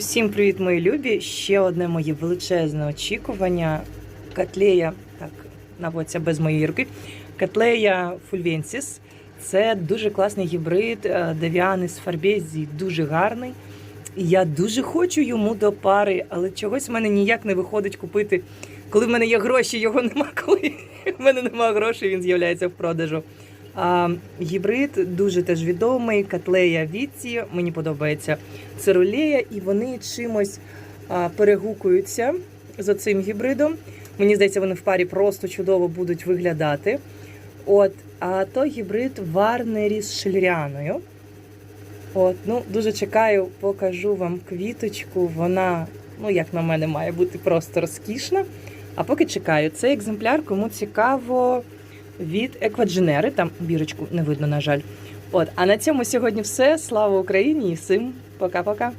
Всім привіт, мої любі! Ще одне моє величезне очікування. Котлея, так, наводиться без моєї руки. Котлея фульвенсіс. Це дуже класний гібрид е, Девіанис фарбезі, дуже гарний. Я дуже хочу йому до пари, але чогось в мене ніяк не виходить купити. Коли в мене є гроші, його нема. Коли в мене немає грошей, він з'являється в продажу. Гібрид дуже теж відомий. Котлея Віці. Мені подобається цирулея, і вони чимось перегукуються з цим гібридом. Мені здається, вони в парі просто чудово будуть виглядати. От, а то гібрид Варнері з шельряною. От, ну, дуже чекаю, покажу вам квіточку. Вона, ну, як на мене, має бути просто розкішна. А поки чекаю, цей екземпляр, кому цікаво, від Еквадженери. Там бірочку не видно, на жаль. От, а на цьому сьогодні все. Слава Україні і всім пока-пока.